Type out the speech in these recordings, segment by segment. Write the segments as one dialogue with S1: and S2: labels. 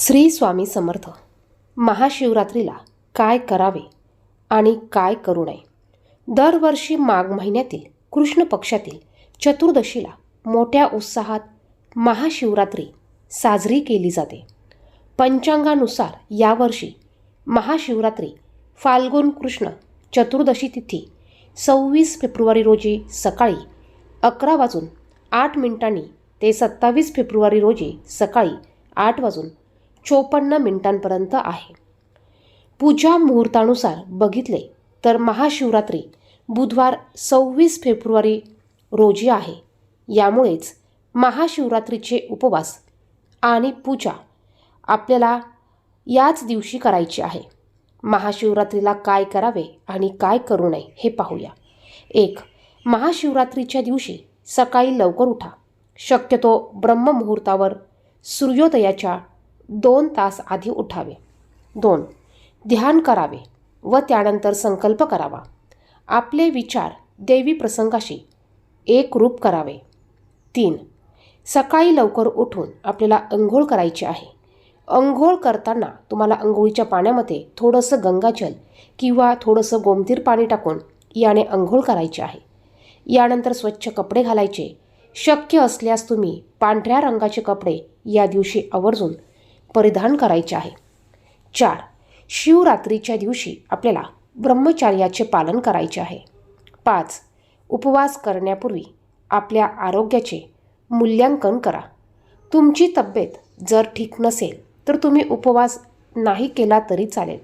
S1: श्री स्वामी समर्थ. महाशिवरात्रीला काय करावे आणि काय करू नये? दरवर्षी माघ महिन्यातील कृष्ण पक्षातील चतुर्दशीला मोठ्या उत्साहात महाशिवरात्री साजरी केली जाते. पंचांगानुसार यावर्षी महाशिवरात्री फाल्गुन कृष्ण चतुर्दशी तिथी सव्वीस फेब्रुवारी रोजी सकाळी अकरा वाजून आठ मिनिटांनी ते सत्तावीस फेब्रुवारी रोजी सकाळी आठ वाजून चोपन्न मिनिटांपर्यंत आहे. पूजा मुहूर्तानुसार बघितले तर महाशिवरात्री बुधवार सव्वीस फेब्रुवारी रोजी आहे. यामुळेच महाशिवरात्रीचे उपवास आणि पूजा आपल्याला याच दिवशी करायची आहे. महाशिवरात्रीला काय करावे आणि काय करू नये हे पाहूया. एक महाशिवरात्रीच्या दिवशी सकाळी लवकर उठा. शक्यतो ब्रह्ममुहूर्तावर सूर्योदयाच्या दोन तास आधी उठावे. दोन. ध्यान करावे व त्यानंतर संकल्प करावा. आपले विचार देवी प्रसंगाशी एकरूप करावे. तीन. सकाळी लवकर उठून आपल्याला अंघोळ करायची आहे. अंघोळ करताना तुम्हाला अंघोळीच्या पाण्यामध्ये थोडंसं गंगाजल किंवा थोडंसं गोमतीर पाणी टाकून याने अंघोळ करायचे आहे. यानंतर स्वच्छ कपडे घालायचे. शक्य असल्यास तुम्ही पांढऱ्या रंगाचे कपडे या दिवशी आवर्जून परिधान करायचे आहे. चार शिवरात्रीच्या दिवशी आपल्याला ब्रह्मचार्याचे पालन करायचे आहे. पाच उपवास करण्यापूर्वी आपल्या आरोग्याचे मूल्यांकन करा. तुमची तब्येत जर ठीक नसेल तर तुम्ही उपवास नाही केला तरी चालेल.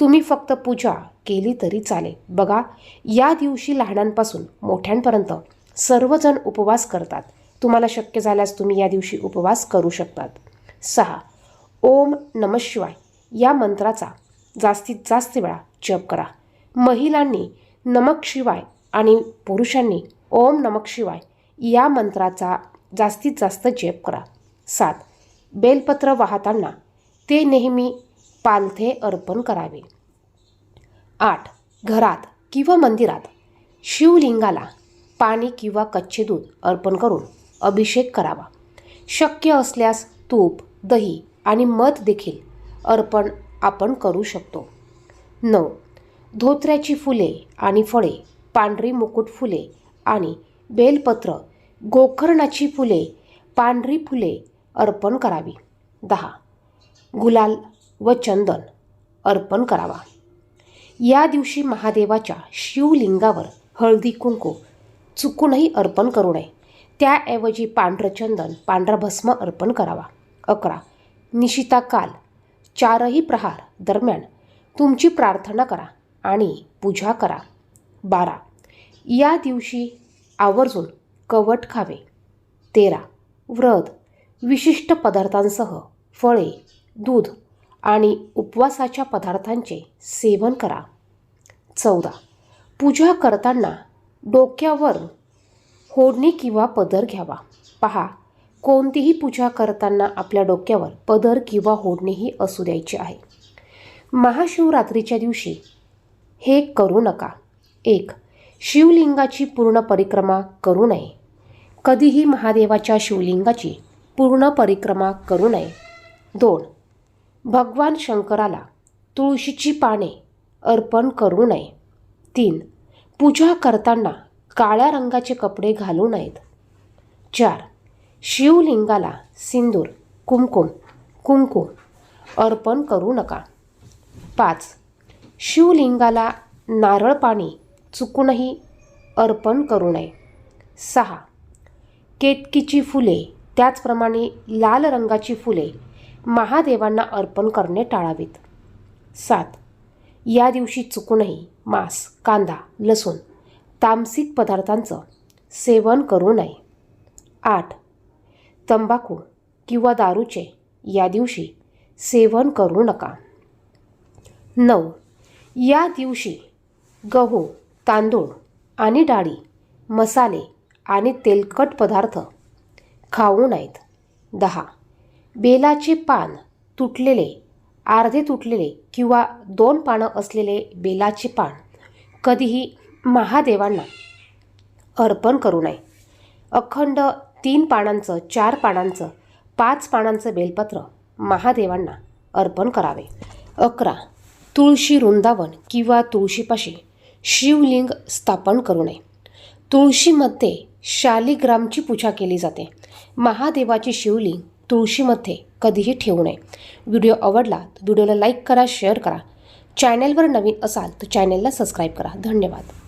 S1: तुम्ही फक्त पूजा केली तरी चालेल. बघा या दिवशी लहानांपासून मोठ्यांपर्यंत सर्वजण उपवास करतात. तुम्हाला शक्य झाल्यास तुम्ही या दिवशी उपवास करू शकतात. सहा ओम नम शिवाय. या मंत्राचा जास्तीत जास्त वेळा जप करा. महिलांनी नमक शिवाय आणि पुरुषांनी ओम नमक शिवाय या मंत्राचा जास्तीत जास्त जप करा. सात. बेलपत्र वाहताना ते नेहमी पालथे अर्पण करावे. आठ. घरात किंवा मंदिरात शिवलिंगाला पाणी किंवा कच्चे दूध अर्पण करून अभिषेक करावा. शक्य असल्यास तूप दही आणि मध देखील अर्पण आपण करू शकतो. नऊ. धोत्र्याची फुले आणि फळे पांढरी मुकुट फुले आणि बेलपत्र गोकर्णाची फुले पांढरी फुले अर्पण करावी. दहा. गुलाल व चंदन अर्पण करावा. या दिवशी महादेवाच्या शिवलिंगावर हळदी कुंकू चुकूनही अर्पण करू नये. त्याऐवजी पांढरं चंदन पांढरा भस्म अर्पण करावा. अकरा. निशिता काल चारही प्रहार दरम्यान तुमची प्रार्थना करा आणि पूजा करा. बारा. या दिवशी आवर्जून कवट खावे. तेरा. व्रत विशिष्ट पदार्थांसह फळे दूध आणि उपवासाच्या पदार्थांचे सेवन करा. चौदा. पूजा करताना डोक्यावर होडणी किंवा पदर घ्यावा. पहा कोणतीही पूजा करताना आपल्या डोक्यावर पदर किंवा होडणीही असू द्यायची आहे. महाशिवरात्रीच्या दिवशी हे करू नका. एक शिवलिंगाची पूर्ण परिक्रमा करू नये. कधीही महादेवाच्या शिवलिंगाची पूर्ण परिक्रमा करू नये. दोन भगवान शंकराला तुळशीची पाने अर्पण करू नये. तीन पूजा करताना काळ्या रंगाचे कपडे घालू नयेत. चार शिवलिंगाला सिंदूर कुमकुम कुंकू अर्पण करू नका. पाच. शिवलिंगाला नारळ पाणी चुकूनही अर्पण करू नये. सहा. केतकीची फुले त्याचप्रमाणे लाल रंगाची फुले महादेवांना अर्पण करणे टाळावीत. सात. या दिवशी चुकूनही मांस कांदा लसूण तामसिक पदार्थांचं सेवन करू नये. आठ. तंबाखू किंवा दारूचे या दिवशी सेवन करू नका. नऊ. या दिवशी गहू तांदूळ आणि डाळी मसाले आणि तेलकट पदार्थ खाऊ नयेत. दहा. बेलाचे पान तुटलेले अर्धे तुटलेले किंवा दोन पानं असलेले बेलाचे पान कधीही महादेवांना अर्पण करू नये. अखंड तीन पानांचं चार पानांचं पाच पानांचं बेलपत्र महादेवांना अर्पण करावे. अकरा. तुळशी वृंदावन किंवा तुळशीपाशी शिवलिंग स्थापन करू नये. तुळशीमध्ये शालिग्रामची पूजा केली जाते. महादेवाची शिवलिंग तुळशीमध्ये कधीही ठेवू नये. व्हिडिओ आवडला तर व्हिडिओला लाईक करा शेअर करा. चॅनेलवर नवीन असाल तर चॅनेलला सबस्क्राईब करा. धन्यवाद.